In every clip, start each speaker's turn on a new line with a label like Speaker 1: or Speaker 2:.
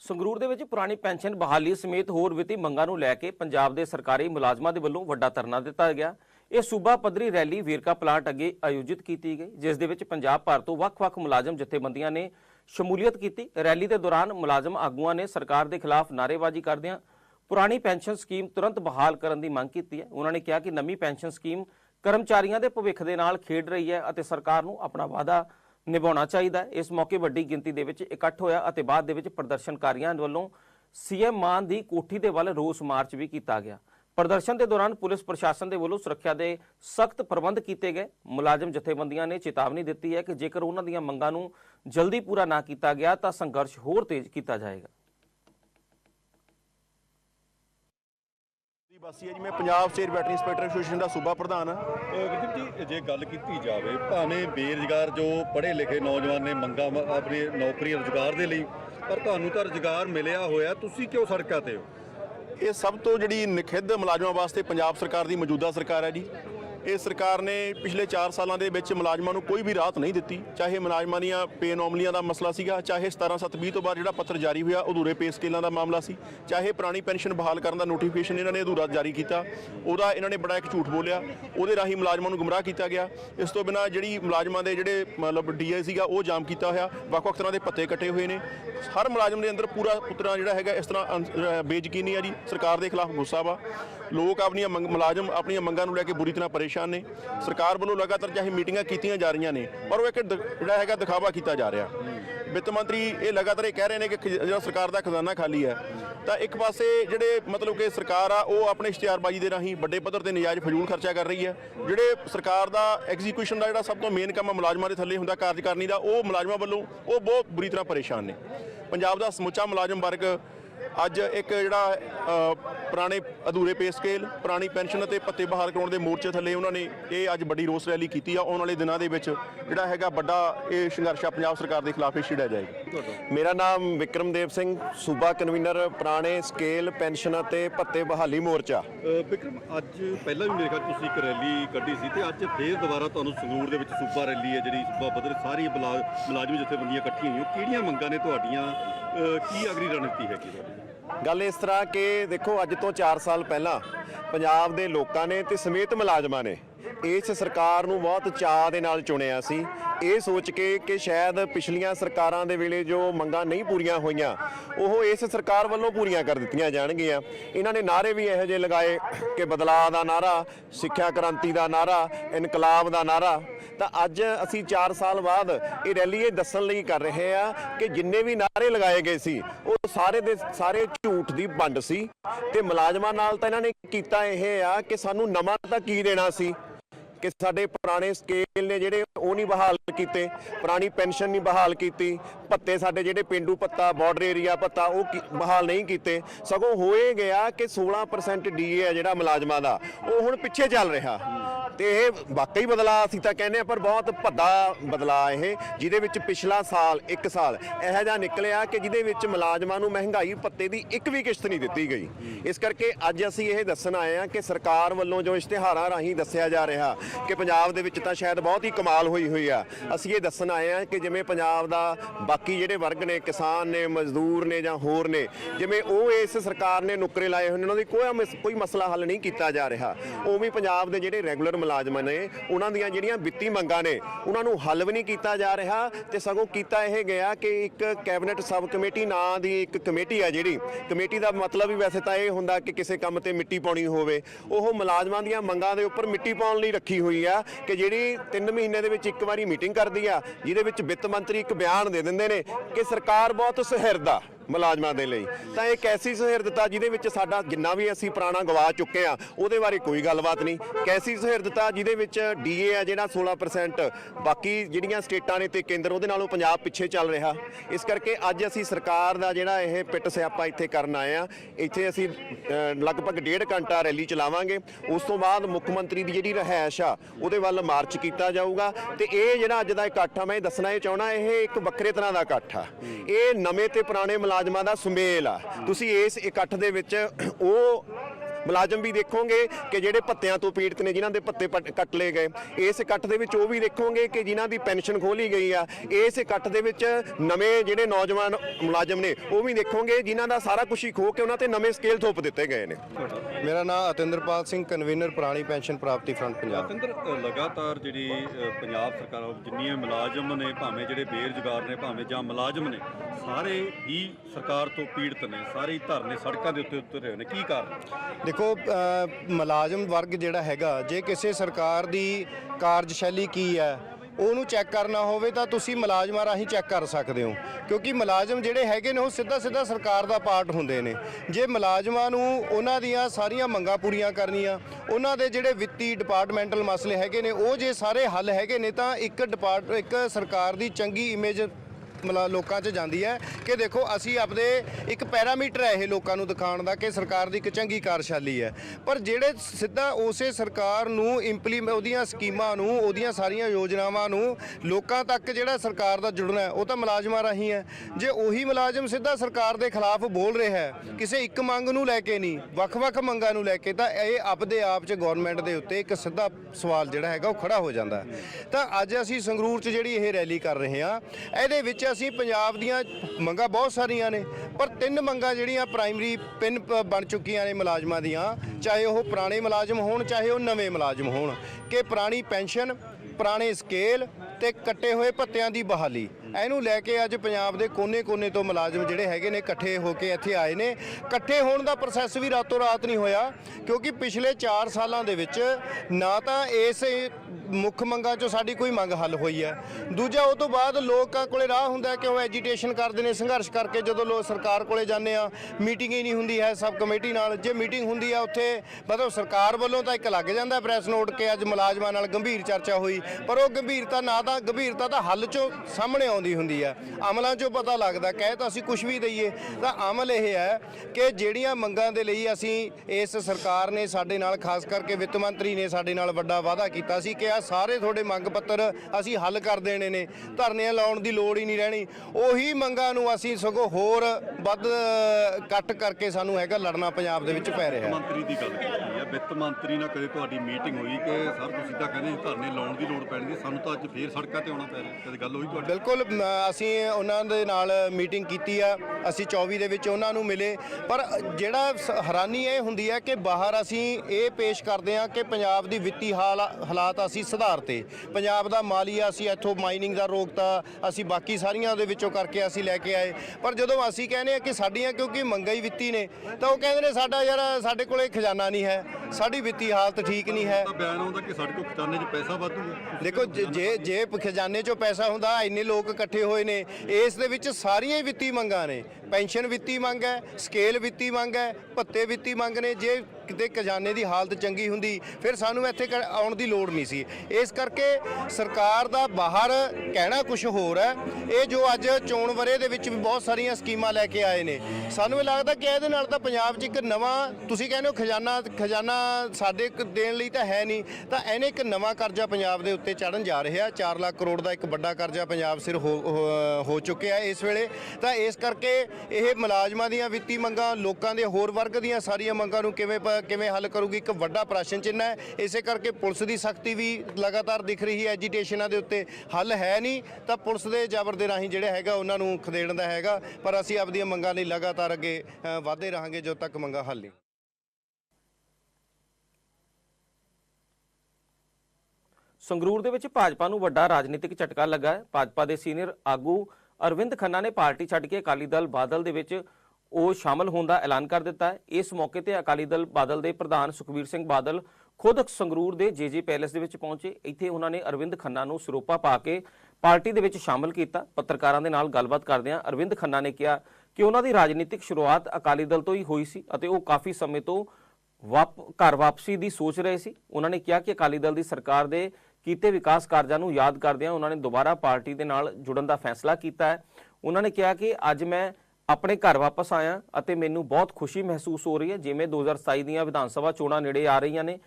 Speaker 1: ਸੰਗਰੂਰ ਦੇ ਵਿੱਚ ਪੁਰਾਣੀ ਪੈਨਸ਼ਨ ਬਹਾਲੀ ਸਮੇਤ ਹੋਰ ਵਿੱਤੀ ਮੰਗਾਂ ਨੂੰ ਲੈ ਕੇ ਪੰਜਾਬ ਦੇ ਸਰਕਾਰੀ ਮੁਲਾਜ਼ਮਾਂ ਦੇ ਵੱਲੋਂ ਵੱਡਾ ਧਰਨਾ ਦਿੱਤਾ ਗਿਆ। ਇਹ ਸੂਬਾ ਪੱਧਰੀ ਰੈਲੀ ਵੇਰਕਾ ਪਲਾਂਟ ਅੱਗੇ ਆਯੋਜਿਤ ਕੀਤੀ ਗਈ, ਜਿਸ ਦੇ ਵਿੱਚ ਪੰਜਾਬ ਭਰ ਤੋਂ ਵੱਖ-ਵੱਖ ਮੁਲਾਜ਼ਮ ਜਥੇਬੰਦੀਆਂ ਨੇ ਸ਼ਮੂਲੀਅਤ ਕੀਤੀ। ਰੈਲੀ ਦੇ ਦੌਰਾਨ ਮੁਲਾਜ਼ਮ ਆਗੂਆਂ ਨੇ ਸਰਕਾਰ ਦੇ ਖਿਲਾਫ ਨਾਅਰੇਬਾਜ਼ੀ ਕਰਦਿਆਂ ਪੁਰਾਣੀ ਪੈਨਸ਼ਨ ਸਕੀਮ ਤੁਰੰਤ ਬਹਾਲ ਕਰਨ ਦੀ ਮੰਗ ਕੀਤੀ ਹੈ। ਉਹਨਾਂ ਨੇ ਕਿਹਾ ਕਿ ਨਵੀਂ ਪੈਨਸ਼ਨ ਸਕੀਮ ਕਰਮਚਾਰੀਆਂ ਦੇ ਭਵਿੱਖ ਦੇ ਨਾਲ ਖੇਡ ਰਹੀ ਹੈ ਅਤੇ ਸਰਕਾਰ ਨੂੰ ਆਪਣਾ ਵਾਅਦਾ ਨਿਭਾਉਣਾ ਚਾਹੀਦਾ ਹੈ। ਇਸ ਮੌਕੇ ਵੱਡੀ ਗਿਣਤੀ ਦੇ ਵਿੱਚ ਇਕੱਠ ਹੋਇਆ ਅਤੇ ਬਾਅਦ ਦੇ ਵਿੱਚ ਪ੍ਰਦਰਸ਼ਨਕਾਰੀਆਂ ਵੱਲੋਂ ਸੀਐਮ ਮਾਨ ਦੀ ਕੋਠੀ ਦੇ ਵੱਲ ਰੋਸ ਮਾਰਚ ਵੀ ਕੀਤਾ ਗਿਆ। ਪ੍ਰਦਰਸ਼ਨ ਦੇ ਦੌਰਾਨ ਪੁਲਿਸ ਪ੍ਰਸ਼ਾਸਨ ਦੇ ਵੱਲੋਂ ਸੁਰੱਖਿਆ ਦੇ ਸਖਤ ਪ੍ਰਬੰਧ ਕੀਤੇ ਗਏ। ਮੁਲਾਜ਼ਮ ਜਥੇਬੰਦੀਆਂ ਨੇ ਚੇਤਾਵਨੀ ਦਿੱਤੀ ਹੈ ਕਿ ਜੇਕਰ ਉਹਨਾਂ ਦੀਆਂ ਮੰਗਾਂ ਨੂੰ ਜਲਦੀ ਪੂਰਾ ਨਾ ਕੀਤਾ ਗਿਆ ਤਾਂ ਸੰਘਰਸ਼ ਹੋਰ ਤੇਜ਼ ਕੀਤਾ ਜਾਏਗਾ।
Speaker 2: ਬਾਸੀ ਹੈ ਜੀ ਮੈਂ Punjab state veterinary inspector association ਦਾ ਸੂਬਾ ਪ੍ਰਧਾਨ ਹਾਂ।
Speaker 3: ਗੁਰਦੀਪ ਜੀ ਜੇ ਗੱਲ ਕੀਤੀ ਜਾਵੇ ਭਾਵੇਂ ਬੇਰੁਜ਼ਗਾਰ ਜੋ ਪੜ੍ਹੇ ਲਿਖੇ ਨੌਜਵਾਨ ਨੇ ਮੰਗਾ ਆਪਣੀ ਨੌਕਰੀ ਰੁਜ਼ਗਾਰ ਦੇ ਲਈ ਪਰ ਤੁਹਾਨੂੰ ਤਾਂ ਰੁਜ਼ਗਾਰ ਮਿਲਿਆ ਹੋਇਆ ਤੁਸੀਂ ਕਿਉਂ ਸੜਕਾਂ ਤੇ ਹੋ?
Speaker 2: ਇਹ ਸਭ ਤੋਂ ਜਿਹੜੀ ਨਿਖਿੱਧ ਮੁਲਾਜ਼ਮਾਂ ਵਾਸਤੇ ਪੰਜਾਬ ਸਰਕਾਰ ਦੀ ਮੌਜੂਦਾ ਸਰਕਾਰ ਹੈ ਜੀ। ਇਹ ਸਰਕਾਰ ਨੇ ਪਿਛਲੇ 4 ਸਾਲਾਂ ਦੇ ਵਿੱਚ ਮੁਲਾਜ਼ਮਾਂ ਨੂੰ ਕੋਈ ਵੀ ਰਾਹਤ ਨਹੀਂ ਦਿੱਤੀ। ਚਾਹੇ ਮੁਲਾਜ਼ਮਾਂ ਦੀਆਂ ਪੇ ਨੋਮਲੀਆਂ ਦਾ ਮਸਲਾ ਸੀਗਾ, ਚਾਹੇ 17720 ਤੋਂ ਬਾਅਦ ਜਿਹੜਾ ਪੱਤਰ ਜਾਰੀ ਹੋਇਆ, ਅਧੂਰੇ ਪੇ ਸਕੇਲਾਂ ਦਾ ਮਾਮਲਾ ਸੀ। ਚਾਹੇ ਪੁਰਾਣੀ ਪੈਨਸ਼ਨ ਬਹਾਲ ਕਰਨ ਦਾ ਨੋਟੀਫਿਕੇਸ਼ਨ ਇਹਨਾਂ ਨੇ ਅਧੂਰਾ ਜਾਰੀ ਕੀਤਾ। ਉਹਦਾ ਇਹਨਾਂ ਨੇ ਬੜਾ ਇੱਕ ਝੂਠ ਬੋਲਿਆ। ਉਹਦੇ ਰਾਹੀਂ ਮੁਲਾਜ਼ਮਾਂ ਨੂੰ ਗੁੰਮਰਾਹ ਕੀਤਾ ਗਿਆ। ਇਸ ਤੋਂ ਬਿਨਾਂ ਜਿਹੜੀ ਮੁਲਾਜ਼ਮਾਂ ਦੇ ਜਿਹੜੇ ਮਤਲਬ ਡੀਏ ਸੀਗਾ, ਉਹ ਜਾਮ ਕੀਤਾ ਹੋਇਆ। ਵੱਖ-ਵੱਖ ਤਰ੍ਹਾਂ ਦੇ ਪੱਤੇ ਕੱਟੇ ਹੋਏ ਨੇ। ਹਰ ਮੁਲਾਜ਼ਮ ਦੇ ਅੰਦਰ ਪੂਰਾ ਪੁੱਤਰਾ ਜਿਹੜਾ ਹੈਗਾ, ਇਸ ਤਰ੍ਹਾਂ ਅੰ- ਬੇਯਕੀਨੀ ਆ ਜੀ। ਸਰਕਾਰ ਦੇ ਖਿਲਾਫ ਗੁੱਸਾ ਵਾ। ਲੋਕ ਆਪਣੀਆਂ ਮੰਗ, ਮੁਲਾਜ਼ਮ ਆਪਣੀਆਂ ਮੰਗਾਂ ਨੂੰ ਲੈ ਕੇ ਬੁਰੀ ਤਰ੍ਹਾਂ ਪਰੇਸ਼ਾਨ ਨੇ। ਸਰਕਾਰ ਵੱਲੋਂ ਲਗਾਤਾਰ ਚਾਹੇ ਮੀਟਿੰਗਾਂ ਕੀਤੀਆਂ ਜਾ ਰਹੀਆਂ ਨੇ, ਪਰ ਉਹ ਇੱਕ ਦ- ਜਿਹੜਾ ਹੈਗਾ ਦਿਖਾਵਾ ਕੀਤਾ ਜਾ ਰਿਹਾ। ਵਿੱਤ ਮੰਤਰੀ ਇਹ ਲਗਾਤਾਰ ਇਹ ਕਹਿ ਰਹੇ ਨੇ ਕਿ ਖਜ਼- ਜਿਹੜਾ ਸਰਕਾਰ ਦਾ ਖਜ਼ਾਨਾ ਖਾਲੀ ਹੈ, ਤਾਂ ਇੱਕ ਪਾਸੇ ਜਿਹੜੇ ਮਤਲਬ ਕਿ ਸਰਕਾਰ ਆ, ਉਹ ਆਪਣੇ ਇਸ਼ਤਿਹਾਰਬਾਜ਼ੀ ਦੇ ਰਾਹੀਂ ਵੱਡੇ ਪੱਧਰ ਤੇ ਨਜਾਇਜ਼ ਫਜ਼ੂਲ ਖਰਚਾ ਕਰ ਰਹੀ ਹੈ। ਜਿਹੜੇ ਸਰਕਾਰ ਦਾ ਐਗਜ਼ੀਕਿਊਸ਼ਨ ਦਾ ਜਿਹੜਾ ਸਭ ਤੋਂ ਮੇਨ ਕੰਮ ਆ, ਮੁਲਾਜ਼ਮਾਂ ਦੇ ਥੱਲੇ ਹੁੰਦਾ, ਕਾਰਜਕਾਰਨੀ ਦਾ, ਉਹ ਮੁਲਾਜ਼ਮਾਂ ਵੱਲੋਂ ਉਹ ਬਹੁਤ ਬੁਰੀ ਤਰ੍ਹਾਂ ਪਰੇਸ਼ਾਨ ਨੇ। ਪੰਜਾਬ ਦਾ ਸਮੁੱਚਾ ਮੁਲਾਜ਼ਮ ਵਰਗ ਅੱਜ ਇੱਕ ਜਿਹੜਾ ਪੁਰਾਣੇ ਅਧੂਰੇ ਪੇ ਸਕੇਲ ਪੁਰਾਣੀ ਪੈਨਸ਼ਨ ਅਤੇ ਭੱਤੇ ਬਹਾਲ ਕਰਾਉਣ ਦੇ ਮੋਰਚੇ ਥੱਲੇ ਉਹਨਾਂ ਨੇ ਇਹ ਅੱਜ ਵੱਡੀ ਰੋਸ ਰੈਲੀ ਕੀਤੀ ਆ। ਆਉਣ ਵਾਲੇ ਦਿਨਾਂ ਦੇ ਵਿੱਚ ਜਿਹੜਾ ਹੈਗਾ ਵੱਡਾ ਇਹ ਸੰਘਰਸ਼ ਆ ਪੰਜਾਬ ਸਰਕਾਰ ਦੇ ਖਿਲਾਫ ਇਹ ਛਿੜਿਆ ਜਾਏਗਾ।
Speaker 4: ਮੇਰਾ ਨਾਮ ਵਿਕਰਮਦੇਵ ਸਿੰਘ ਸੂਬਾ ਕਨਵੀਨਰ ਪੁਰਾਣੇ ਸਕੇਲ ਪੈਨਸ਼ਨ ਅਤੇ ਭੱਤੇ ਬਹਾਲੀ ਮੋਰਚਾ।
Speaker 3: ਵਿਕਰਮ ਅੱਜ ਪਹਿਲਾਂ ਵੀ ਮੇਰੇ ਖਿਆਲ ਤੁਸੀਂ ਇੱਕ ਰੈਲੀ ਕੱਢੀ ਸੀ ਤੇ ਅੱਜ ਫੇਰ ਦੁਬਾਰਾ ਤੁਹਾਨੂੰ ਸੰਗਰੂਰ ਦੇ ਵਿੱਚ ਸੂਬਾ ਰੈਲੀ ਹੈ ਜਿਹੜੀ ਸੂਬਾ ਪੱਧਰ ਸਾਰੀ ਮੁਲਾ- ਮੁਲਾਜ਼ਮ ਜਥੇਬੰਦੀਆਂ ਇਕੱਠੀਆਂ ਹੋਈਆਂ। ਕਿਹੜੀਆਂ ਮੰਗਾਂ ਨੇ ਤੁਹਾਡੀਆਂ? ਕੀ ਅਗਰੀ ਰਣਨੀਤੀ ਹੈਗੀ ਤੁਹਾਡੀ?
Speaker 4: ਗੱਲ ਇਸ ਤਰ੍ਹਾਂ ਕਿ ਦੇਖੋ ਅੱਜ ਤੋਂ 4 ਸਾਲ ਪਹਿਲਾਂ ਪੰਜਾਬ ਦੇ ਲੋਕਾਂ ਨੇ ਤੇ ਸਮੇਤ ਮੁਲਾਜ਼ਮਾਂ ਨੇ ਇਸ ਸਰਕਾਰ ਨੂੰ ਬਹੁਤ ਚਾਅ ਦੇ ਨਾਲ ਚੁਣਿਆ ਸੀ। ਇਹ ਸੋਚ ਕੇ ਕਿ ਸ਼ਾਇਦ ਪਿਛਲੀਆਂ ਸਰਕਾਰਾਂ ਦੇ ਵੇਲੇ ਜੋ ਮੰਗਾਂ ਨਹੀਂ ਪੂਰੀਆਂ ਹੋਈਆਂ, ਉਹ ਇਸ ਸਰਕਾਰ ਵੱਲੋਂ ਪੂਰੀਆਂ ਕਰ ਦਿੱਤੀਆਂ ਜਾਣਗੀਆਂ। ਇਹਨਾਂ ਨੇ ਨਾਅਰੇ ਵੀ ਇਹੋ ਜਿਹੇ ਲਗਾਏ ਕਿ ਬਦਲਾਅ ਦਾ ਨਾਅਰਾ, ਸਿੱਖਿਆ ਕ੍ਰਾਂਤੀ ਦਾ ਨਾਅਰਾ, ਇਨਕਲਾਬ ਦਾ ਨਾਅਰਾ। ਤਾਂ ਅੱਜ ਅਸੀਂ 4 ਸਾਲ ਬਾਅਦ ਇਹ ਰੈਲੀ ਇਹ ਦੱਸਣ ਲਈ ਕਰ ਰਹੇ ਆ ਕਿ ਜਿੰਨੇ ਵੀ ਨਾਅਰੇ ਲਗਾਏ ਗਏ ਸੀ, ਉਹ ਸਾਰੇ ਦੇ ਸਾਰੇ ਝੂਠ ਦੀ ਵੰਡ ਸੀ। ਤੇ ਮੁਲਾਜ਼ਮਾਂ ਨਾਲ ਤਾਂ ਇਹਨਾਂ ਨੇ ਕੀਤਾ ਇਹ ਆ ਕਿ ਸਾਨੂੰ ਨਵਾਂ ਤਾਂ ਕੀ ਦੇਣਾ ਸੀ? ਕਿ ਸਾਡੇ ਪੁਰਾਣੇ ਸਕੇਲ ਨੇ ਜਿਹੜੇ ਉਹ ਨਹੀਂ ਬਹਾਲ ਕੀਤੇ, ਪੁਰਾਣੀ ਪੈਨਸ਼ਨ ਨਹੀਂ ਬਹਾਲ ਕੀਤੀ, ਭੱਤੇ ਸਾਡੇ ਜਿਹੜੇ ਪਿੰਡੂ ਭੱਤਾ ਬਾਰਡਰ ਏਰੀਆ ਭੱਤਾ, ਉਹ ਕੀ- ਬਹਾਲ ਨਹੀਂ ਕੀਤੇ। ਸਗੋਂ ਹੋਏ ਗਿਆ ਕਿ 16% ਡੀਏ ਹੈ ਜਿਹੜਾ ਮੁਲਾਜ਼ਮਾਂ ਦਾ, ਉਹ ਹੁਣ ਪਿੱਛੇ ਚੱਲ ਰਿਹਾ। ਤੇ ਇਹ ਵਾਕਈ ਬਦਲਾਅ ਅਸੀਂ ਤਾਂ ਕਹਿੰਦੇ ਆ ਪਰ ਬਹੁਤ ਭੱਦਾ ਬਦਲਾਅ ਇਹ, ਜਿਹਦੇ ਵਿੱਚ ਪਿਛਲਾ ਸਾਲ, ਇੱਕ ਸਾਲ ਇਹੋ ਜਿਹਾ ਨਿਕਲਿਆ ਕਿ ਜਿਹਦੇ ਵਿੱਚ ਮੁਲਾਜ਼ਮਾਂ ਨੂੰ ਮਹਿੰਗਾਈ ਭੱਤੇ ਦੀ ਇੱਕ ਵੀ ਕਿਸ਼ਤ ਨਹੀਂ ਦਿੱਤੀ ਗਈ। ਇਸ ਕਰਕੇ ਅੱਜ ਅਸੀਂ ਇਹ ਦੱਸਣ ਆਏ ਆ ਕਿ ਸਰਕਾਰ ਵੱਲੋਂ ਜੋ ਇਸ਼ਤਿਹਾਰਾਂ ਰਾਹੀਂ ਦੱਸਿਆ ਜਾ ਰਿਹਾ ਕਿ ਪੰਜਾਬ ਦੇ ਵਿੱਚ ਤਾਂ ਸ਼ਾਇਦ ਬਹੁਤ ਹੀ ਕਮਾਲ ਹੋਈ ਹੋਈ ਆ, ਅਸੀਂ ਇਹ ਦੱਸਣ ਆਏ ਆ ਕਿ ਜਿਵੇਂ ਪੰਜਾਬ ਦਾ ਬਾਕੀ ਜਿਹੜੇ ਵਰਗ ਨੇ, ਕਿਸਾਨ ਨੇ, ਮਜ਼ਦੂਰ ਨੇ ਜਾਂ ਹੋਰ ਨੇ, ਜਿਵੇਂ ਉਹ ਇਸ ਸਰਕਾਰ ਨੇ ਨੁਕਰੇ ਲਾਏ ਹੋਏ ਨੇ, ਉਹਨਾਂ ਦੀ ਕੋਈ ਮਸ- ਕੋਈ ਮਸਲਾ ਹੱਲ ਨਹੀਂ ਕੀਤਾ ਜਾ ਰਿਹਾ। ਉਵੇਂ ਪੰਜਾਬ ਦੇ ਜਿਹੜੇ ਰੈਗੂਲਰ ਮੁਲਾਜ਼ਮਾਂ ਨੇ ਉਹਨਾਂ ਦੀਆਂ ਜਿਹੜੀਆਂ ਵਿੱਤੀ ਮੰਗਾਂ ਨੇ, ਉਹਨਾਂ ਨੂੰ ਹੱਲ ਵੀ ਨਹੀਂ ਕੀਤਾ ਜਾ ਰਿਹਾ ਤੇ ਸਗੋਂ ਕੀਤਾ ਇਹ ਗਿਆ ਕਿ ਇੱਕ ਕੈਬਨਿਟ ਸਬ ਕਮੇਟੀ ਨਾਂ ਦੀ ਇੱਕ ਕਮੇਟੀ ਆ ਜਿਹੜੀ, ਕਮੇਟੀ ਦਾ ਮਤਲਬ ਵੀ ਵੈਸੇ ਤਾਂ ਇਹ ਹੁੰਦਾ ਕਿ ਕਿਸੇ ਕੰਮ ਤੇ ਮਿੱਟੀ ਪਾਉਣੀ ਹੋਵੇ। ਉਹ ਮੁਲਾਜ਼ਮਾਂ ਦੀਆਂ ਮੰਗਾਂ ਦੇ ਉੱਪਰ ਮਿੱਟੀ ਪਾਉਣ ਲਈ ਰੱਖੀ ਹੋਈ ਆ ਕਿ ਜਿਹੜੀ 3 ਮਹੀਨੇ ਦੇ ਵਿੱਚ ਇੱਕ ਵਾਰੀ ਮੀਟਿੰਗ ਕਰਦੀ ਆ, ਜਿਹਦੇ ਵਿੱਚ ਵਿੱਤ ਮੰਤਰੀ ਇੱਕ ਬਿਆਨ ਦੇ ਦਿੰਦੇ ਨੇ ਕਿ ਸਰਕਾਰ ਬਹੁਤ ਸੁਹਿਰਦ। ਆ ਮੁਲਾਜ਼ਮਾਂ ਦੇ ਲਈ। ਤਾਂ ਇਹ ਕੈਸੀ ਸਹਿਰਦਤਾ ਜਿਹਦੇ ਵਿੱਚ ਸਾਡਾ ਜਿੰਨਾ ਵੀ ਅਸੀਂ ਪੁਰਾਣਾ ਗਵਾ ਚੁੱਕੇ ਆ ਉਹਦੇ ਬਾਰੇ ਕੋਈ ਗੱਲਬਾਤ ਨਹੀਂ। ਕੈਸੀ ਸਹਿਰਦਤਾ ਜਿਹਦੇ ਵਿੱਚ ਡੀਏ ਆ ਜਿਹੜਾ 16% ਬਾਕੀ ਜਿਹੜੀਆਂ ਸਟੇਟਾਂ ਨੇ ਤੇ ਕੇਂਦਰ, ਉਹਦੇ ਨਾਲੋਂ ਪੰਜਾਬ ਪਿੱਛੇ ਚੱਲ ਰਿਹਾ। ਇਸ ਕਰਕੇ ਅੱਜ ਅਸੀਂ ਸਰਕਾਰ ਦਾ ਜਿਹੜਾ ਇਹ ਪਿੱਟ ਸਿਆਪਾ ਇੱਥੇ ਕਰਨ ਆਏ ਆ ਇੱਥੇ ਅਸੀਂ ਲਗਭਗ ਡੇਢ ਘੰਟਾ ਰੈਲੀ ਚਲਾਵਾਂਗੇ। ਉਸ ਤੋਂ ਬਾਅਦ ਮੁੱਖ ਮੰਤਰੀ ਦੀ ਜਿਹੜੀ ਰਹਿائش ਆ, ਉਹਦੇ ਵੱਲ ਮਾਰਚ ਕੀਤਾ ਜਾਊਗਾ। ਤੇ ਇਹ ਜਿਹੜਾ ਅੱਜ ਦਾ ਇਕੱਠ ਆ, ਮੈਂ ਦੱਸਣਾ ਇਹ ਚਾਹਣਾ ਇਹ ਇੱਕ ਵੱਖਰੇ ਤਰ੍ਹਾਂ ਦਾ ਇਕੱਠ ਆ। ਇਹ ਨਵੇਂ ਤੇ ਪੁਰਾਣੇ ਮਲਾ ਮੁਲਾਜ਼ਮਾਂ ਦਾ ਸੁਮੇਲ ਆ। ਤੁਸੀਂ ਇਸ ਇਕੱਠ ਦੇ ਵਿੱਚ ਉਹ ਮੁਲਾਜ਼ਮ ਵੀ ਦੇਖੋਗੇ ਕਿ ਜਿਹੜੇ ਭੱਤਿਆਂ ਤੋਂ ਪੀੜਤ ਨੇ ਜਿਨ੍ਹਾਂ ਦੇ ਭੱਤੇ ਪੱਟ- ਕੱਟ ਲਏ ਗਏ। ਇਸ ਇਕੱਠ ਦੇ ਵਿੱਚ ਉਹ ਵੀ ਦੇਖੋਗੇ ਕਿ ਜਿਨ੍ਹਾਂ ਦੀ ਪੈਨਸ਼ਨ ਖੋਲੀ ਗਈ ਆ ਇਸ ਇਕੱਠ ਦੇ ਵਿੱਚ ਨਵੇਂ ਜਿਹੜੇ ਨੌਜਵਾਨ ਮੁਲਾਜ਼ਮ ਨੇ ਉਹ ਵੀ ਦੇਖੋਗੇ ਜਿਨ੍ਹਾਂ ਦਾ ਸਾਰਾ ਕੁਝ ਹੀ ਖੋ ਕੇ ਉਹਨਾਂ ਤੇ ਨਵੇਂ ਸਕੇਲ ਥੋਪ ਦਿੱਤੇ ਗਏ ਨੇ।
Speaker 5: ਮੇਰਾ ਨਾਮ ਅਤਿੰਦਰਪਾਲ ਸਿੰਘ ਕਨਵੀਨਰ ਪੁਰਾਣੀ ਪੈਨਸ਼ਨ ਪ੍ਰਾਪਤੀ ਫਰੰਟ ਪੰਜਾਬ।
Speaker 3: ਜਤਿੰਦਰ ਅ, ਲਗਾਤਾਰ ਜਿਹੜੀ ਪੰਜਾਬ ਸਰਕਾਰ ਜਿੰਨੀਆਂ ਮੁਲਾਜ਼ਮ ਨੇ ਭਾਵੇਂ ਜਿਹੜੇ ਬੇਰੁਜ਼ਗਾਰ ਨੇ ਭਾਵੇਂ ਜਾਂ ਮੁਲਾਜ਼ਮ ਨੇ ਸਾਰੇ ਹੀ ਸਰਕਾਰ ਤੋਂ ਪੀੜਤ ਨੇ ਸਾਰੇ ਹੀ ਧਰਨੇ ਸੜਕਾਂ ਦੇ ਉੱਤੇ ਉਤਰ ਰਹੇ ਨੇ। ਕੀ ਕਾਰਨ?
Speaker 5: ਦੇਖੋ ਮੁਲਾਜ਼ਮ ਵਰਗ ਜਿਹੜਾ ਹੈਗਾ, ਜੇ ਕਿਸੇ ਸਰਕਾਰ ਦੀ ਕਾਰਜਸ਼ੈਲੀ ਕੀ ਹੈ, ਉਹਨੂੰ ਚੈੱਕ ਕਰਨਾ ਹੋਵੇ ਤਾਂ ਤੁਸੀਂ ਮੁਲਾਜ਼ਮਾਂ ਰਾਹੀਂ ਚੈੱਕ ਕਰ ਸਕਦੇ ਹੋ। ਕਿਉਂਕਿ ਮੁਲਾਜ਼ਮ ਜਿਹੜੇ ਹੈਗੇ ਨੇ, ਉਹ ਸਿੱਧਾ ਸਿੱਧਾ ਸਰਕਾਰ ਦਾ ਪਾਰਟ ਹੁੰਦੇ ਨੇ। ਜੇ ਮੁਲਾਜ਼ਮਾਂ ਨੂੰ ਉਹਨਾਂ ਦੀਆਂ ਸਾਰੀਆਂ ਮੰਗਾਂ ਪੂਰੀਆਂ ਕਰਨੀਆਂ, ਉਹਨਾਂ ਦੇ ਜਿਹੜੇ ਵਿੱਤੀ ਡਿਪਾਰਟਮੈਂਟਲ ਮਸਲੇ ਹੈਗੇ ਨੇ, ਉਹ ਜੇ ਸਾਰੇ ਹੱਲ ਹੈਗੇ ਨੇ, ਤਾਂ ਇੱਕ ਡਿਪਾਰਟ ਇੱਕ ਸਰਕਾਰ ਦੀ ਚੰਗੀ ਇਮੇਜ ਮਤਲਬ ਲੋਕਾਂ 'ਚ ਜਾਂਦੀ ਹੈ ਕਿ ਦੇਖੋ ਅਸੀਂ ਆਪਦੇ ਇੱਕ ਪੈਰਾਮੀਟਰ ਹੈ ਇਹ ਲੋਕਾਂ ਨੂੰ ਦਿਖਾਉਣ ਦਾ ਕਿ ਸਰਕਾਰ ਦੀ ਇੱਕ ਚੰਗੀ ਕਾਰਜਸ਼ੈਲੀ ਹੈ। ਪਰ ਜਿਹੜੇ ਸਿੱਧਾ ਉਸੇ ਸਰਕਾਰ ਨੂੰ ਇੰਪਲੀਮੈਂਟ ਉਹਦੀਆਂ ਸਕੀਮਾਂ ਨੂੰ, ਉਹਦੀਆਂ ਸਾਰੀਆਂ ਯੋਜਨਾਵਾਂ ਨੂੰ ਲੋਕਾਂ ਤੱਕ ਜਿਹੜਾ ਸਰਕਾਰ ਦਾ ਜੁੜਨਾ ਹੈ, ਉਹ ਤਾਂ ਮੁਲਾਜ਼ਮਾਂ ਰਾਹੀਂ ਹੈ। ਜੇ ਉਹੀ ਮੁਲਾਜ਼ਮ ਸਿੱਧਾ ਸਰਕਾਰ ਦੇ ਖਿਲਾਫ ਬੋਲ ਰਿਹਾ ਹੈ, ਕਿਸੇ ਇੱਕ ਮੰਗ ਨੂੰ ਲੈ ਕੇ ਨਹੀਂ, ਵੱਖ-ਵੱਖ ਮੰਗਾਂ ਨੂੰ ਲੈ ਕੇ, ਤਾਂ ਇਹ ਆਪਦੇ ਆਪ 'ਚ ਗਵਰਨਮੈਂਟ ਦੇ ਉੱਤੇ ਇੱਕ ਸਿੱਧਾ ਸਵਾਲ ਜਿਹੜਾ ਹੈਗਾ ਉਹ ਖੜਾ ਹੋ ਜਾਂਦਾ ਤਾਂ ਅੱਜ ਅਸੀਂ ਸੰਗਰੂਰ 'ਚ ਜਿਹੜੀ ਇਹ ਰੈਲੀ ਕਰ ਰਹੇ ਹਾਂ, ਇਹਦੇ ਵਿੱਚ ਅਸੀਂ ਪੰਜਾਬ ਦੀਆਂ ਮੰਗਾਂ ਬਹੁਤ ਸਾਰੀਆਂ ਨੇ, ਪਰ ਤਿੰਨ ਮੰਗਾਂ ਜਿਹੜੀਆਂ ਪ੍ਰਾਇਮਰੀ ਪਿੰਨ ਬਣ ਚੁੱਕੀਆਂ ਨੇ ਮੁਲਾਜ਼ਮਾਂ ਦੀਆਂ, ਚਾਹੇ ਉਹ ਪੁਰਾਣੇ ਮੁਲਾਜ਼ਮ ਹੋਣ, ਚਾਹੇ ਉਹ ਨਵੇਂ ਮੁਲਾਜ਼ਮ ਹੋਣ, ਕਿ ਪੁਰਾਣੀ ਪੈਨਸ਼ਨ, ਪੁਰਾਣੇ ਸਕੇਲ ਤੇ ਕੱਟੇ ਹੋਏ ਭੱਤਿਆਂ ਦੀ ਬਹਾਲੀ। ਇਹਨੂੰ ਲੈ ਕੇ ਅੱਜ ਪੰਜਾਬ ਦੇ ਕੋਨੇ-ਕੋਨੇ ਤੋਂ ਮੁਲਾਜ਼ਮ ਜਿਹੜੇ ਹੈਗੇ ਨੇ ਇਕੱਠੇ ਹੋ ਕੇ ਇੱਥੇ ਆਏ ਨੇ। ਇਕੱਠੇ ਹੋਣ ਦਾ ਪ੍ਰੋਸੈਸ ਵੀ ਰਾਤੋਂ ਰਾਤ ਨਹੀਂ ਹੋਇਆ, ਕਿਉਂਕਿ ਪਿਛਲੇ 4 ਸਾਲਾਂ ਦੇ ਵਿੱਚ ਨਾ ਤਾਂ ਇਸ ਮੁੱਖ ਮੰਗਾਂ 'ਚੋਂ ਸਾਡੀ ਕੋਈ ਮੰਗ ਹੱਲ ਹੋਈ ਹੈ। ਦੂਜਾ, ਉਹ ਤੋਂ ਬਾਅਦ ਲੋਕਾਂ ਕੋਲੇ ਰਾਹ ਹੁੰਦਾ ਕਿ ਉਹ ਐਜੀਟੇਸ਼ਨ ਕਰਦੇ ਨੇ, ਸੰਘਰਸ਼ ਕਰਕੇ ਜਦੋਂ ਲੋਕ ਸਰਕਾਰ ਕੋਲੇ ਜਾਂਦੇ ਆ ਮੀਟਿੰਗ ਹੀ ਨਹੀਂ ਹੁੰਦੀ ਹੈ, ਸਬ ਕਮੇਟੀ ਨਾਲ। ਜੇ ਮੀਟਿੰਗ ਹੁੰਦੀ ਆ, ਉੱਥੇ ਮਤਲਬ ਸਰਕਾਰ ਵੱਲੋਂ ਤਾਂ ਇੱਕ ਲੱਗ ਜਾਂਦਾ ਪ੍ਰੈਸ ਨੋਟ ਕਿ ਅੱਜ ਮੁਲਾਜ਼ਮਾਂ ਨਾਲ ਗੰਭੀਰ ਚਰਚਾ ਹੋਈ, ਪਰ ਉਹ ਗੰਭੀਰਤਾ ਨਾ ਤਾਂ, ਗੰਭੀਰਤਾ ਤਾਂ ਹੱਲ 'ਚੋਂ ਸਾਹਮਣੇ ਆਉਂਦੀ ਹੁੰਦੀ ਹੈ। ਅਮਲਾਂ 'ਚੋਂ ਪਤਾ ਲੱਗਦਾ, ਕਹੇ ਤਾਂ ਅਸੀਂ ਕੁਝ ਵੀ ਦਈਏ, ਤਾਂ ਅਮਲ ਇਹ ਹੈ ਕਿ ਜਿਹੜੀਆਂ ਮੰਗਾਂ ਦੇ ਲਈ ਅਸੀਂ ਇਸ ਸਰਕਾਰ ਨੇ ਸਾਡੇ ਨਾਲ, ਖਾਸ ਕਰਕੇ ਵਿੱਤ ਮੰਤਰੀ ਨੇ ਸਾਡੇ ਨਾਲ ਵੱਡਾ ਵਾਅਦਾ ਕੀਤਾ ਸੀ ਕਿ ਆ ਸਾਰੇ ਤੁਹਾਡੇ ਮੰਗ ਪੱਤਰ ਅਸੀਂ ਹੱਲ ਕਰ ਦੇਣੇ ਨੇ। ਧਰਨਿਆਂ ਲਾਉਣ ਦੀ ਲੋੜ ਹੀ ਨਹੀਂ ਰਹਿਣੀ। ਉਹੀ ਮੰਗਾਂ ਨੂੰ ਅਸੀਂ ਸਗੋਂ ਹੋਰ ਵੱਧ ਕੱਟ ਕਰਕੇ ਸਾਨੂੰ ਹੈਗਾ ਲੜਨਾ ਪੰਜਾਬ ਦੇ ਵਿੱਚ ਪੈ ਰਿਹਾ
Speaker 3: ਮੰਤਰੀ ਦੀ ਗੱਲ ਵਿੱਤ ਮੰਤਰੀ ਨਾਲ ਕਦੇ ਤੁਹਾਡੀ ਮੀਟਿੰਗ ਹੋਈ ਕਿ ਸਰ ਤੁਸੀਂ ਤਾਂ ਕਹਿੰਦੇ ਧਰਨੇ ਲਾਉਣ ਦੀ ਲੋੜ ਪੈਣੀ ਸਾਨੂੰ ਤਾਂ ਅੱਜ ਫੇਰ ਸੜਕਾਂ ਤੇ ਆਉਣਾ ਪੈ ਰਿਹਾ, ਕਦੇ ਗੱਲ ਹੋਈ ਤੁਹਾਡੀ?
Speaker 5: ਬਿਲਕੁਲ ਅਸੀਂ ਉਹਨਾਂ ਦੇ ਨਾਲ ਮੀਟਿੰਗ ਕੀਤੀ ਆ, ਅਸੀਂ 24 ਦੇ ਵਿੱਚ ਉਹਨਾਂ ਨੂੰ ਮਿਲੇ। ਪਰ ਜਿਹੜਾ ਹੈਰਾਨੀ ਇਹ ਹੁੰਦੀ ਹੈ ਕਿ ਬਾਹਰ ਅਸੀਂ ਇਹ ਪੇਸ਼ ਕਰਦੇ ਆ ਕਿ ਪੰਜਾਬ ਦੀ ਵਿੱਤੀ ਹਾਲ, ਹਾਲਾਤ ਅਸੀਂ ਸੁਧਾਰਤੇ ਪੰਜਾਬ ਦਾ ਮਾਲੀਆ, ਅਸੀਂ ਇੱਥੋਂ ਮਾਈਨਿੰਗ ਦਾ ਰੋਕਤਾ ਅਸੀਂ ਬਾਕੀ ਸਾਰੀਆਂ ਉਹਦੇ ਵਿੱਚੋਂ ਕਰਕੇ ਅਸੀਂ ਲੈ ਕੇ ਆਏ। ਪਰ ਜਦੋਂ ਅਸੀਂ ਕਹਿੰਦੇ ਆ ਕਿ ਸਾਡੀਆਂ ਕਿਉਂਕਿ ਮੰਗਾਂ ਹੀ ਵਿੱਤੀ ਨੇ, ਤਾਂ ਉਹ ਕਹਿੰਦੇ ਨੇ ਸਾਡਾ ਯਾਰ, ਸਾਡੇ ਕੋਲੇ ਖਜ਼ਾਨਾ ਨਹੀਂ ਹੈ। ਸਾਡੀ ਵਿੱਤੀ ਹਾਲਤ ਠੀਕ ਨਹੀਂ ਹੈ।
Speaker 3: ਬਿਆਨ ਆਉਂਦਾ ਕਿ ਸਾਡੇ ਕੋਲ ਖਜ਼ਾਨੇ 'ਚ ਪੈਸਾ ਵਾਧੂ ਹੈ
Speaker 5: ਦੇਖੋ ਜੇ- ਜੇ ਜੇ ਖਜ਼ਾਨੇ ਚੋਂ ਪੈਸਾ ਹੁੰਦਾ ਇੰਨੇ ਲੋਕ ਇਕੱਠੇ ਹੋਏ ਨੇ ਇਸ ਦੇ ਵਿੱਚ ਸਾਰੀਆਂ ਹੀ ਵਿੱਤੀ ਮੰਗਾਂ ਨੇ। ਪੈਨਸ਼ਨ ਵਿੱਤੀ ਮੰਗ ਹੈ, ਸਕੇਲ ਵਿੱਤੀ ਮੰਗ ਹੈ, ਭੱਤੇ ਵਿੱਤੀ ਮੰਗ ਨੇ, ਜੇ ਕਿਤੇ ਖਜ਼ਾਨੇ ਦੀ ਹਾਲਤ ਚੰਗੀ ਹੁੰਦੀ, ਫਿਰ ਸਾਨੂੰ ਇੱਥੇ ਕ- ਆਉਣ ਦੀ ਲੋੜ ਨਹੀਂ ਸੀ। ਇਸ ਕਰਕੇ ਸਰਕਾਰ ਦਾ ਬਾਹਰ ਕਹਿਣਾ ਕੁਝ ਹੋਰ ਹੈ, ਇਹ ਜੋ ਅੱਜ ਚੋਣ ਵਰੇ ਦੇ ਵਿੱਚ ਵੀ ਬਹੁਤ ਸਾਰੀਆਂ ਸਕੀਮਾਂ ਲੈ ਕੇ ਆਏ ਨੇ, ਸਾਨੂੰ ਇਹ ਲੱਗਦਾ ਕਿ ਇਹਦੇ ਨਾਲ ਤਾਂ ਪੰਜਾਬ 'ਚ ਇੱਕ ਨਵਾਂ, ਤੁਸੀਂ ਕਹਿੰਦੇ ਹੋ ਖਜ਼ਾਨਾ ਖਜ਼ਾਨਾ ਸਾਡੇ ਕ- ਦੇਣ ਲਈ ਤਾਂ ਹੈ ਨਹੀਂ, ਤਾਂ ਇਹਨੇ ਇੱਕ ਨਵਾਂ ਕਰਜ਼ਾ ਪੰਜਾਬ ਦੇ ਉੱਤੇ ਚੜਨ ਜਾ ਰਿਹਾ 4 ਲੱਖ ਕਰੋੜ ਦਾ ਇੱਕ ਵੱਡਾ ਕਰਜ਼ਾ ਪੰਜਾਬ ਸਿਰ ਹੋ, ਹੋ- ਹੋ ਚੁੱਕਿਆ ਇਸ ਵੇਲੇ, ਤਾਂ ਇਸ ਕਰਕੇ ਇਹ ਮੁਲਾਜ਼ਮਾਂ ਦੀਆਂ ਵਿੱਤੀ ਮੰਗਾਂ ਲੋਕਾਂ ਦੇ ਹੋਰ ਵਰਗ ਦੀਆਂ ਸਾਰੀਆਂ ਮੰਗਾਂ ਨੂੰ ਕਿਵੇਂ ਕਿਵੇਂ ਹੱਲ ਕਰੂਗੀ? ਇੱਕ ਵੱਡਾ ਪ੍ਰਸ਼ਨ ਚਿੰਨ੍ਹ ਹੈ। ਇਸੇ ਕਰਕੇ ਪੁਲਿਸ ਦੀ ਸਖਤੀ ਵੀ ਲਗਾਤਾਰ ਦਿਖ ਰਹੀ ਹੈ ਐਜੀਟੇਸ਼ਨਾਂ ਦੇ ਉੱਤੇ ਹੱਲ ਹੈ ਨਹੀਂ। ਤਾਂ ਪੁਲਿਸ ਦੇ ਜ਼ਬਰ ਦੇ ਰਾਹੀਂ ਜਿਹੜਾ ਹੈਗਾ ਉਹਨਾਂ ਨੂੰ ਖਦੇੜਨ ਦਾ ਹੈਗਾ। ਪਰ ਅਸੀਂ ਆਪਦੀਆਂ ਮੰਗਾਂ ਲਈ ਲਗਾਤਾਰ ਅੱਗੇ ਅ, ਵਧਦੇ ਰਹਾਂਗੇ ਜਦੋਂ ਤੱਕ ਮੰਗਾਂ ਹੱਲ ਨਹੀਂ।
Speaker 1: ਸੰਗਰੂਰ ਦੇ ਵਿੱਚ ਭਾਜਪਾ ਨੂੰ ਵੱਡਾ ਰਾਜਨੀਤਿਕ ਝਟਕਾ ਲੱਗਾ ਹੈ। ਭਾਜਪਾ ਦੇ ਸੀਨੀਅਰ ਆਗੂ ਅਰਵਿੰਦ ਖੰਨਾ ਨੇ ਪਾਰਟੀ ਛੱਡ ਕੇ ਅਕਾਲੀ ਦਲ ਬਾਦਲ ਦੇ ਵਿੱਚ ਉਹ ਸ਼ਾਮਲ ਹੋਣ ਦਾ ਐਲਾਨ ਕਰ ਦਿੱਤਾ ਹੈ। ਇਸ ਮੌਕੇ ਤੇ ਅਕਾਲੀ ਦਲ ਬਾਦਲ ਦੇ ਪ੍ਰਧਾਨ ਸੁਖਬੀਰ ਸਿੰਘ ਬਾਦਲ ਖੁਦ ਸੰਗਰੂਰ ਦੇ ਜੇਜੇ ਪੈਲੇਸ ਦੇ ਵਿੱਚ ਪਹੁੰਚੇ। ਇੱਥੇ ਉਹਨਾਂ ਨੇ ਅਰਵਿੰਦ ਖੰਨਾ ਨੂੰ ਸਰੋਪਾ ਪਾ ਕੇ ਪਾਰਟੀ ਦੇ ਵਿੱਚ ਸ਼ਾਮਲ ਕੀਤਾ। ਪੱਤਰਕਾਰਾਂ ਦੇ ਨਾਲ ਗੱਲਬਾਤ ਕਰਦਿਆਂ ਅਰਵਿੰਦ ਖੰਨਾ ਨੇ ਕਿਹਾ ਕਿ ਉਹਨਾਂ ਦੀ ਰਾਜਨੀਤਿਕ ਸ਼ੁਰੂਆਤ ਅਕਾਲੀ ਦਲ ਤੋਂ ਹੀ ਹੋਈ ਸੀ ਅਤੇ ਉਹ ਕਾਫੀ ਸਮੇਂ ਤੋਂ ਵਾਪ, ਘਰ ਵਾਪਸੀ ਦੀ ਸੋਚ ਰਹੇ ਸੀ। ਉਹਨਾਂ ਨੇ ਕਿਹਾ ਕਿ ਅਕਾਲੀ ਦਲ ਦੀ ਸਰਕਾਰ ਦੇ ਕੀਤੇ ਵਿਕਾਸ ਕਾਰਜਾਂ ਨੂੰ ਯਾਦ ਕਰਦਿਆਂ ਉਹਨਾਂ ਨੇ ਦੁਬਾਰਾ ਪਾਰਟੀ ਦੇ ਨਾਲ ਜੁੜਨ ਦਾ ਫੈਸਲਾ ਕੀਤਾ ਹੈ। ਉਹਨਾਂ ਨੇ ਕਿਹਾ ਕਿ ਅੱਜ ਮੈਂ ਆਪਣੇ ਘਰ ਵਾਪਸ ਆਇਆ ਅਤੇ ਮੈਨੂੰ ਬਹੁਤ ਖੁਸ਼ੀ ਮਹਿਸੂਸ ਹੋ ਰਹੀ ਹੈ, ਜਿਵੇਂ 2027 ਦੀਆਂ ਵਿਧਾਨ ਸਭਾ ਚੋਣਾਂ ਨੇੜੇ ਆ ਰਹੀਆਂ ਨੇ।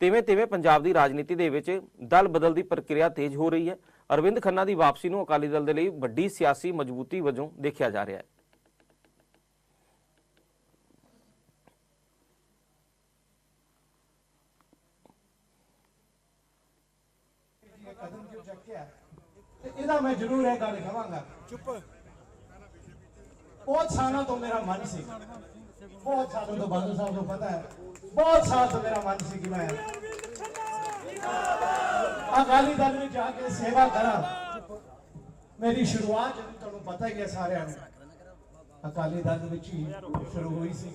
Speaker 1: ਤਿਵੇਂ ਤਿਵੇਂ ਪੰਜਾਬ ਦੀ ਰਾਜਨੀਤੀ ਦੇ ਵਿੱਚ ਦਲ ਬਦਲ ਦੀ ਪ੍ਰਕਿਰਿਆ ਤੇਜ਼ ਹੋ ਰਹੀ ਹੈ। ਅਰਵਿੰਦ ਖੰਨਾ ਦੀ ਵਾਪਸੀ ਨੂੰ ਅਕਾਲੀ ਦਲ ਦੇ ਲਈ ਵੱਡੀ ਸਿਆਸੀ ਮਜ਼ਬੂਤੀ ਵਜੋਂ ਦੇਖਿਆ ਜਾ ਰਿਹਾ ਹੈ।
Speaker 6: ਇਹਦਾ ਮੈਂ ਜ਼ਰੂਰ ਇਹ ਗੱਲ ਕਹਾਂਗਾ। ਚੁੱਪ। ਬਹੁਤ ਸਾਲਾਂ ਤੋਂ ਮੇਰਾ ਮਨ ਸੀ। ਬਹੁਤ ਸਾਲਾਂ ਤੋਂ ਬਾਦਲ ਸਾਹਿਬ ਨੂੰ ਪਤਾ ਹੈ। ਬਹੁਤ ਸਾਲ ਤੋਂ ਮੇਰਾ ਮਨ ਸੀ ਕਿ ਮੈਂ ਅਕਾਲੀ ਦਲ ਵਿੱਚ ਜਾ ਕੇ ਸੇਵਾ ਕਰਾਂ। ਮੇਰੀ ਸ਼ੁਰੂਆਤ ਜਦੋਂ ਤੁਹਾਨੂੰ ਪਤਾ ਹੀ ਹੈ ਸਾਰਿਆਂ ਨੂੰ। ਅਕਾਲੀ ਦਲ ਵਿੱਚ ਹੀ ਸ਼ੁਰੂ ਹੋਈ ਸੀ।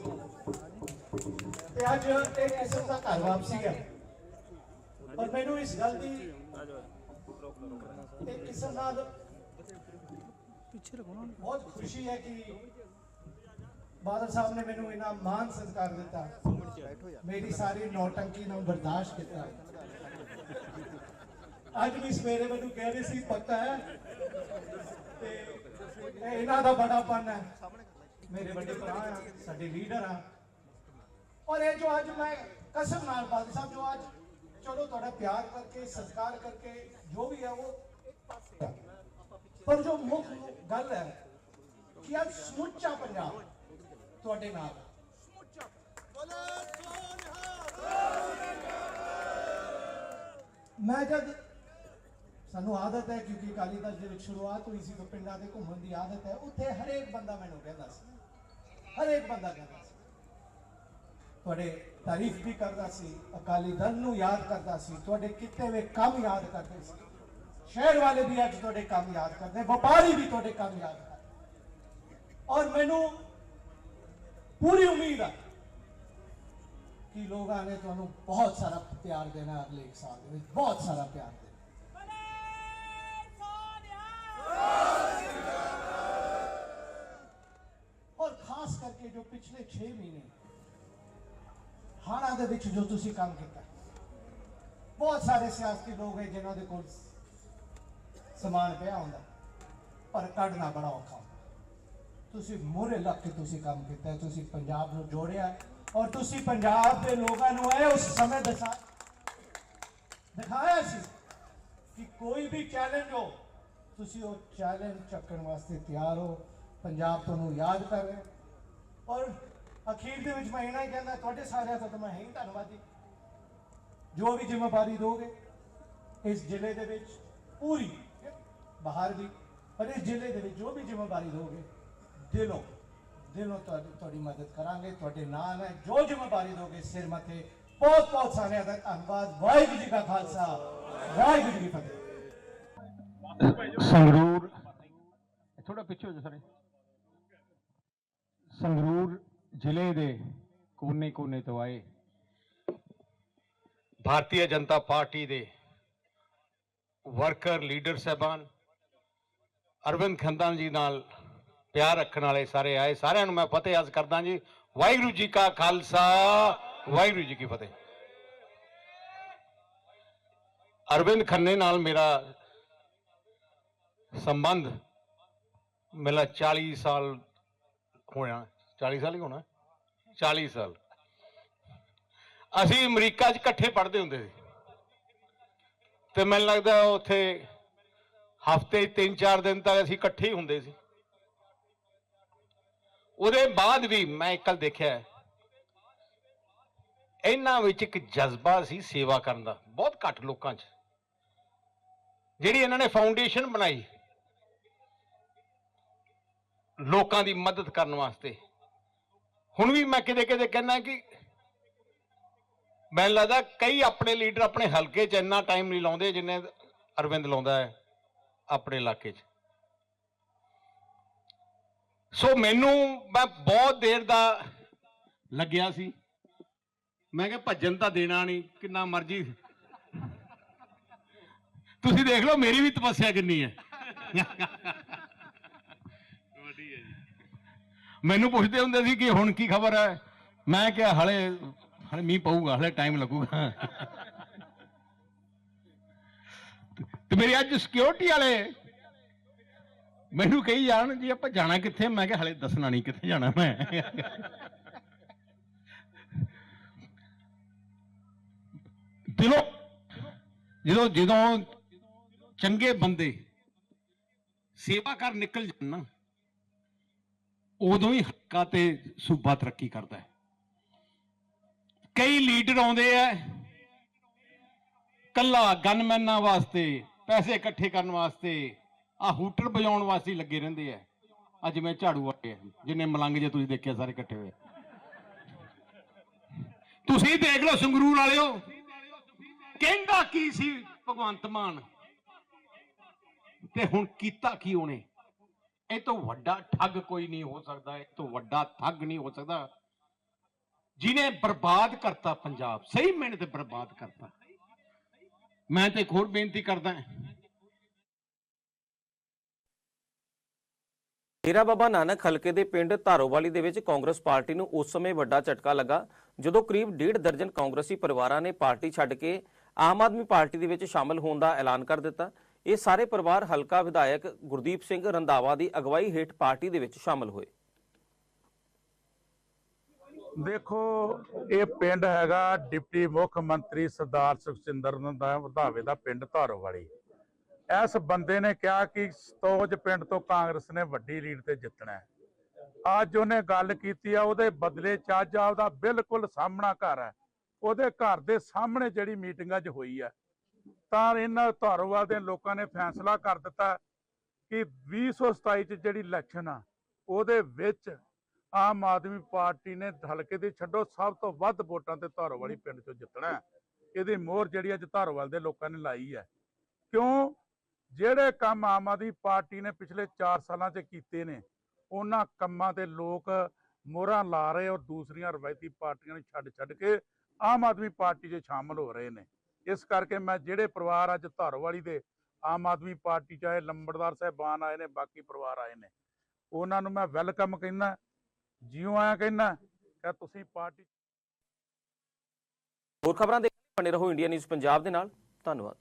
Speaker 6: ਤੇ ਅੱਜ ਇਹ ਕਿਸਮ ਦਾ ਘਰ ਵਾਪਸੀ ਹੈ। ਪਰ ਮੈਨੂੰ ਇਸ ਗੱਲ ਦੀ ਨਾਲ ਬਹੁਤ ਖੁਸ਼ੀ ਹੈ ਕਿ ਬਾਦਲ ਸਾਹਿਬ ਨੇ ਮੈਨੂੰ ਇਨਾ ਮਾਨ ਸਤਿਕਾਰ ਦਿੱਤਾ। ਮੇਰੀ ਸਾਰੀ ਨੌਟੰਕੀ ਨੂੰ ਬਰਦਾਸ਼ਤ ਕੀਤਾ। ਅੱਜ ਵੀ ਸਵੇਰੇ ਮੈਨੂੰ ਕਹਿ ਰਹੇ ਸੀ ਪਤਾ ਹੈ? ਤੇ ਇਹ ਇਹਨਾਂ ਦਾ ਬੜਾ ਪਨ ਹੈ। ਮੇਰੇ ਵੱਡੇ ਭਰਾ ਆ ਸਾਡੇ ਲੀਡਰ ਆ। ਔਰ ਇਹ ਜੋ ਅੱਜ ਮੈਂ ਕਸਮ ਨਾਲ ਬਾਦਲ ਸਾਹਿਬ ਜੋ ਅੱਜ ਚਲੋ ਤੁਹਾਡਾ ਪਿਆਰ ਕਰਕੇ ਸਤਿਕਾਰ ਕਰਕੇ ਜੋ ਵੀ ਹੈ ਉਹ ਪਾਸੇ ਆ। ਪਰ ਜੋ ਮੁੱਖ ਗੱਲ ਹੈ ਕਿ ਅੱਜ ਸਮੁੱਚਾ ਪੰਜਾਬ ਤੁਹਾਡੇ ਨਾਲ ਹੈ। ਮੈਂ ਜਦ ਸਾਨੂੰ ਆਦਤ ਹੈ, ਕਿਉਂਕਿ ਅਕਾਲੀ ਦਲ ਦੇ ਵਿੱਚ ਸ਼ੁਰੂਆਤ ਹੋਈ ਸੀ ਤਾਂ ਪਿੰਡਾਂ ਦੇ ਘੁੰਮਣ ਦੀ ਆਦਤ ਹੈ, ਉੱਥੇ ਹਰੇਕ ਬੰਦਾ ਮੈਨੂੰ ਕਹਿੰਦਾ ਸੀ ਹਰੇਕ ਬੰਦਾ ਕਹਿੰਦਾ ਸੀ ਤੁਹਾਡੇ ਤਾਰੀਫ ਵੀ ਕਰਦਾ ਸੀ, ਅਕਾਲੀ ਦਲ ਨੂੰ ਯਾਦ ਕਰਦਾ ਸੀ, ਤੁਹਾਡੇ ਕੀਤੇ ਹੋਏ ਕੰਮ ਯਾਦ ਕਰਦੇ ਸੀ ਸ਼ਹਿਰ ਵਾਲੇ ਵੀ ਅੱਜ ਤੁਹਾਡੇ ਕੰਮ ਯਾਦ ਕਰਦੇ, ਵਪਾਰੀ ਵੀ ਤੁਹਾਡੇ ਕੰਮ ਯਾਦ ਕਰਦੇ। ਔਰ ਮੈਨੂੰ ਪੂਰੀ ਉਮੀਦ ਆ ਕਿ ਲੋਕਾਂ ਨੇ ਤੁਹਾਨੂੰ ਬਹੁਤ ਸਾਰਾ ਪਿਆਰ ਦੇਣਾ ਅਗਲੇ ਇੱਕ ਸਾਲ ਦੇ ਵਿੱਚ, ਬਹੁਤ ਸਾਰਾ ਪਿਆਰ ਦੇਣਾ। ਔਰ ਖਾਸ ਕਰਕੇ ਜੋ ਪਿਛਲੇ 6 ਮਹੀਨੇ ਹਾਣਾ ਦੇ ਵਿੱਚ ਜੋ ਤੁਸੀਂ ਕੰਮ ਕੀਤਾ, ਬਹੁਤ ਸਾਰੇ ਸਿਆਸਤੀ ਲੋਕ ਹੈ ਜਿਨ੍ਹਾਂ ਦੇ ਕੋਲ ਸਮਾਨ ਪਿਆ ਹੁੰਦਾ, ਪਰ ਕੱਢਣਾ ਬੜਾ ਔਖਾ ਹੁੰਦਾ। ਤੁਸੀਂ ਮੋਰੇ ਲੱਗ ਕੇ ਤੁਸੀਂ ਕੰਮ ਕੀਤਾ, ਤੁਸੀਂ ਪੰਜਾਬ ਨੂੰ ਜੋੜਿਆ, ਔਰ ਤੁਸੀਂ ਪੰਜਾਬ ਦੇ ਲੋਕਾਂ ਨੂੰ ਇਹ ਉਸ ਸਮੇਂ ਦਿਖਾ ਦਿਖਾਇਆ ਸੀ ਕਿ ਕੋਈ ਵੀ ਚੈਲੰਜ ਹੋ, ਤੁਸੀਂ ਉਹ ਚੈਲੰਜ ਚੱਕਣ ਵਾਸਤੇ ਤਿਆਰ ਹੋ। ਪੰਜਾਬ ਤੁਹਾਨੂੰ ਯਾਦ ਕਰ ਰਿਹਾ। ਔਰ ਅਖੀਰ ਦੇ ਵਿੱਚ ਮੈਂ ਇਹਨਾਂ ਹੀ ਕਹਿੰਦਾ, ਤੁਹਾਡੇ ਸਾਰਿਆਂ ਦਾ ਤਾਂ ਮੈਂ ਹੈ ਹੀ ਧੰਨਵਾਦੀ। ਜੋ ਵੀ ਜ਼ਿੰਮੇਵਾਰੀ ਦੋਗੇ, ਇਸ ਜ਼ਿਲ੍ਹੇ ਦੇ ਵਿੱਚ ਪੂਰੀ ਬਾਹਰ ਦੀ ਪਰ ਇਸ ਜ਼ਿਲ੍ਹੇ ਦੇ ਵਿੱਚ ਜੋ ਵੀ ਜ਼ਿੰਮੇਵਾਰੀ ਦੋਗੇ, ਦਿਲੋਂ ਦਿਲੋਂ ਤੁਹਾਡੀ ਤੁਹਾਡੀ ਮਦਦ ਕਰਾਂਗੇ, ਤੁਹਾਡੇ ਨਾਲ ਹੈ, ਜੋ ਜ਼ਿੰਮੇਵਾਰੀ ਦੋਗੇ, ਸਿਰ ਮੱਥੇ, ਬਹੁਤ ਬਹੁਤ ਸਾਰਿਆਂ ਦਾ ਧੰਨਵਾਦ, ਵਾਹਿਗੁਰੂ ਜੀ ਕਾ ਖਾਲਸਾ, ਵਾਹਿਗੁਰੂ ਜੀ ਕੀ ਫਤਿਹ।
Speaker 7: ਸੰਗਰੂਰ ਥੋੜਾ ਪਿੱਛੇ ਹੋ ਜਾ ਸਾਰੇ। ਸੰਗਰੂਰ ਜ਼ਿਲ੍ਹੇ ਦੇ ਕੋਨੇ-ਕੋਨੇ ਤੋਂ ਆਏ ਭਾਰਤੀ ਜਨਤਾ ਪਾਰਟੀ ਦੇ ਵਰਕਰ ਲੀਡਰ ਸਹਿਬਾਨ ਅਰਵਿੰਦ ਖੰਦਾਨ ਜੀ ਨਾਲ ਪਿਆਰ ਰੱਖਣ ਵਾਲੇ ਸਾਰੇ ਆਏ। ਸਾਰਿਆਂ ਨੂੰ ਮੈਂ ਫਤਿਹ ਅਰਜ਼ ਕਰਦਾ ਜੀ। ਵਾਹਿਗੁਰੂ ਜੀ ਕਾ ਖਾਲਸਾ, ਵਾਹਿਗੁਰੂ ਜੀ ਕੀ ਫਤਿਹ। ਅਰਵਿੰਦ ਖੰਨੇ ਨਾਲ ਮੇਰਾ ਸੰਬੰਧ ਮੇਰਾ 40 ਸਾਲ ਹੋਇਆ। 40 ਸਾਲ ਹੀ ਹੋਣਾ? 40 ਸਾਲ। ਅਸੀਂ ਅਮਰੀਕਾ 'ਚ ਇਕੱਠੇ ਪੜ੍ਹਦੇ ਹੁੰਦੇ ਸੀ। ਤੇ ਮੈਨੂੰ ਲੱਗਦਾ ਉੱਥੇ ਹਫ਼ਤੇ 3-4 ਦਿਨ ਤੱਕ ਅਸੀਂ ਇਕੱਠੇ ਹੀ ਹੁੰਦੇ ਸੀ। ਉਹਦੇ ਬਾਅਦ ਵੀ ਮੈਂ ਇੱਕ ਗੱਲ ਦੇਖਿਆ ਇਹਨਾਂ ਵਿੱਚ ਇੱਕ ਜਜ਼ਬਾ ਸੀ ਸੇਵਾ ਕਰਨ ਦਾ, ਬਹੁਤ ਘੱਟ ਲੋਕਾਂ 'ਚ। ਜਿਹੜੀ ਇਹਨਾਂ ਨੇ ਫਾਊਂਡੇਸ਼ਨ ਬਣਾਈ, ਲੋਕਾਂ ਦੀ ਮਦਦ ਕਰਨ ਵਾਸਤੇ। ਹੁਣ ਵੀ ਮੈਂ ਕਿਤੇ ਕਿਤੇ ਕਹਿੰਦਾ ਕਿ ਮੈਨੂੰ ਲੱਗਦਾ ਕਈ ਆਪਣੇ ਲੀਡਰ ਆਪਣੇ ਹਲਕੇ 'ਚ ਇੰਨਾ ਟਾਈਮ ਨਹੀਂ ਲਾਉਂਦੇ ਜਿੰਨੇ ਅਰਵਿੰਦ ਲਾਉਂਦਾ ਹੈ। ਆਪਣੇ ਇਲਾਕੇ 'ਚ। ਸੋ ਮੈਨੂੰ, ਮੈਂ ਬਹੁਤ ਦੇਰ ਦਾ ਲੱਗਿਆ ਸੀ। ਮੈਂ ਕਿਹਾ ਭੱਜਣ ਤਾਂ ਦੇਣਾ ਨਹੀਂ, ਕਿੰਨਾ ਮਰਜ਼ੀ। ਤੁਸੀਂ ਦੇਖ ਲਓ, ਮੇਰੀ ਵੀ ਤਪੱਸਿਆ ਕਿੰਨੀ ਹੈ। ਮੈਨੂੰ ਪੁੱਛਦੇ ਹੁੰਦੇ ਸੀ ਕਿ ਹੁਣ ਕੀ ਖਬਰ ਹੈ? ਮੈਂ ਕਿਹਾ ਹਲੇ ਹਲੇ ਮੀਂਹ ਪਊਗਾ, ਹਲੇ ਟਾਈਮ ਲੱਗੂਗਾ। ਤੇ ਮੇਰੇ ਅੱਜ ਸਿਕਿਉਰਿਟੀ ਵਾਲੇ ਮੈਨੂੰ ਕਹੀ ਜਾਣ ਜੀ ਆਪਾਂ ਜਾਣਾ ਕਿੱਥੇ? ਮੈਂ ਕਿਹਾ ਹਲੇ ਦੱਸਣਾ ਨਹੀਂ ਕਿੱਥੇ ਜਾਣਾ ਮੈਂ। ਦਿਲੋਂ, ਜਦੋਂ ਜਦੋਂ ਚੰਗੇ ਬੰਦੇ ਸੇਵਾ ਕਰ ਨਿਕਲ ਜਾਣ ਨਾ, ਉਦੋਂ ਹੀ ਹੱਕਾ ਤੇ ਸੂਬਾ ਤਰੱਕੀ ਕਰਦਾ ਹੈ। ਕਈ ਲੀਡਰ ਆਉਂਦੇ ਆ, ਕੱਲਾ ਗਨਮੈਨਾਂ ਵਾਸਤੇ ਪੈਸੇ ਇਕੱਠੇ ਕਰਨ ਵਾਸਤੇ ਆ ਹੂਟਰ ਵਜਾਉਣ ਵਾਸਤੇ ਲੱਗੇ ਰਹਿੰਦੇ ਆ। ਅੱਜ ਮੈਂ ਝਾੜੂ ਵਾਲੇ ਜਿੰਨੇ ਮਲੰਗ ਜੇ ਤੁਸੀਂ ਦੇਖਿਆ ਸਾਰੇ ਇਕੱਠੇ ਹੋਏ ਤੁਸੀਂ ਦੇਖ ਲਓ ਸੰਗਰੂਰ ਵਾਲਿਓ, ਕਹਿੰਦਾ ਕੀ ਸੀ ਭਗਵੰਤ ਮਾਨ? ਤੇ ਹੁਣ ਕੀਤਾ ਕੀ ਉਹਨੇ? ਇਹ ਤੋਂ ਵੱਡਾ ਠੱਗ ਕੋਈ ਨਹੀਂ ਹੋ ਸਕਦਾ, ਇਹ ਤੋਂ ਵੱਡਾ ਠੱਗ ਨਹੀਂ ਹੋ ਸਕਦਾ। ਜਿਨੇ ਬਰਬਾਦ ਕਰਤਾ ਪੰਜਾਬ, ਸਹੀ ਮਿਹਨਤ ਬਰਬਾਦ ਕਰਤਾ। ਮੈਂ ਤੇ ਇੱਕ ਬੇਨਤੀ ਕਰਦਾ
Speaker 1: ਡੇਰਾ ਬਾਬਾ ਨਾਨਕ ਹਲਕੇ ਦੇ ਪਿੰਡ ਧਾਰੋਵਾਲੀ ਦੇ ਵਿੱਚ ਕਾਂਗਰਸ ਪਾਰਟੀ ਨੂੰ ਉਸ ਸਮੇਂ ਵੱਡਾ ਝਟਕਾ ਲੱਗਾ, ਜਦੋਂ ਕਰੀਬ ਡੇਢ ਦਰਜਨ ਕਾਂਗਰਸੀ ਪਰਿਵਾਰਾਂ ਨੇ ਪਾਰਟੀ ਛੱਡ ਕੇ ਆਮ ਆਦਮੀ ਪਾਰਟੀ ਦੇ ਵਿੱਚ ਸ਼ਾਮਲ ਹੋਣ ਦਾ ਐਲਾਨ ਕਰ ਦਿੱਤਾ। ਇਹ ਸਾਰੇ ਪਰਿਵਾਰ ਹਲਕਾ ਵਿਧਾਇਕ ਗੁਰਦੀਪ ਸਿੰਘ ਰੰਧਾਵਾ ਦੀ ਅਗਵਾਈ ਹੇਠ ਪਾਰਟੀ ਦੇ ਵਿੱਚ ਸ਼ਾਮਲ ਹੋਏ।
Speaker 8: ਦੇਖੋ, ਇਹ ਪਿੰਡ ਹੈਗਾ ਡਿਪਟੀ ਮੁੱਖ ਮੰਤਰੀ ਸਰਦਾਰ ਸੁਖਚਿੰਦਰ ਦਾ ਵਧਾਵੇ ਦਾ ਪਿੰਡ ਧਾਰੋਵਾਲੀ। ਇਸ ਬੰਦੇ ਨੇ ਕਿਹਾ ਕਿ ਸਤੋਜ ਪਿੰਡ ਤੋਂ ਕਾਂਗਰਸ ਨੇ ਵੱਡੀ ਲੀਡ ਤੇ ਜਿੱਤਣਾ ਅੱਜ ਉਹਨੇ ਗੱਲ ਕੀਤੀ ਆ, ਉਹਦੇ ਬਦਲੇ ਚ ਅੱਜ ਆਪਦਾ ਬਿਲਕੁਲ ਸਾਹਮਣਾ ਘਰ ਹੈ। ਉਹਦੇ ਘਰ ਦੇ ਸਾਹਮਣੇ ਜਿਹੜੀ ਮੀਟਿੰਗ ਅੱਜ ਹੋਈ ਹੈ ਤਾਂ ਇਹਨਾਂ ਧਾਰੋਵਾਲ ਦੇ ਲੋਕਾਂ ਨੇ ਫੈਸਲਾ ਕਰ ਦਿੱਤਾ ਕਿ 2027 ਚ ਜਿਹੜੀ ਇਲੈਕਸ਼ਨ ਆ, ਉਹਦੇ ਵਿੱਚ ਆਮ ਆਦਮੀ ਪਾਰਟੀ ਨੇ ਹਲਕੇ ਦੇ ਛੱਡੋ, ਸਭ ਤੋਂ ਵੱਧ ਵੋਟਾਂ ਤੇ ਧਾਰੋਵਾਲੀ ਪਿੰਡ ਚੋਂ ਜਿੱਤਣਾ ਇਹਦੀ ਮੋਹਰ ਜਿਹੜੀ ਅੱਜ ਧਾਰੋਵਾਲ ਦੇ ਲੋਕਾਂ ਨੇ ਲਾਈ ਹੈ। ਕਿਉਂ? ਜਿਹੜੇ ਕੰਮ ਆਮ ਆਦਮੀ ਪਾਰਟੀ ਨੇ ਪਿਛਲੇ 4 ਸਾਲਾਂ 'ਚ ਕੀਤੇ ਨੇ, ਉਹਨਾਂ ਕੰਮਾਂ ਤੇ ਲੋਕ ਮੋਹਰਾਂ ਲਾ ਰਹੇ ਔਰ ਦੂਸਰੀਆਂ ਰਵਾਇਤੀ ਪਾਰਟੀਆਂ ਨੂੰ ਛੱਡ ਛੱਡ ਕੇ ਆਮ ਆਦਮੀ ਪਾਰਟੀ 'ਚ ਸ਼ਾਮਲ ਹੋ ਰਹੇ ਨੇ। ਇਸ ਕਰਕੇ ਮੈਂ ਜਿਹੜੇ ਪਰਿਵਾਰ ਅੱਜ ਧਾਰੋਵਾਲੀ ਦੇ ਆਮ ਆਦਮੀ ਪਾਰਟੀ ਚਾਹੇ ਲੰਬੜਦਾਰ ਸਾਹਿਬਾਨ ਆਏ ਨੇ, ਬਾਕੀ ਪਰਿਵਾਰ ਆਏ ਨੇ, ਉਹਨਾਂ ਨੂੰ ਮੈਂ ਵੈਲਕਮ ਕਹਿੰਦਾ। ਜਿਉਂ ਆਇਆ ਕਹਿੰਦਾ ਕਿ ਤੁਸੀਂ ਪਾਰਟੀ
Speaker 1: ਹੋਰ ਖਬਰਾਂ ਦੇ ਬਣੇ ਰਹੋ ਇੰਡੀਆ ਨਿਊਜ਼ ਪੰਜਾਬ ਦੇ ਨਾਲ। ਧੰਨਵਾਦ।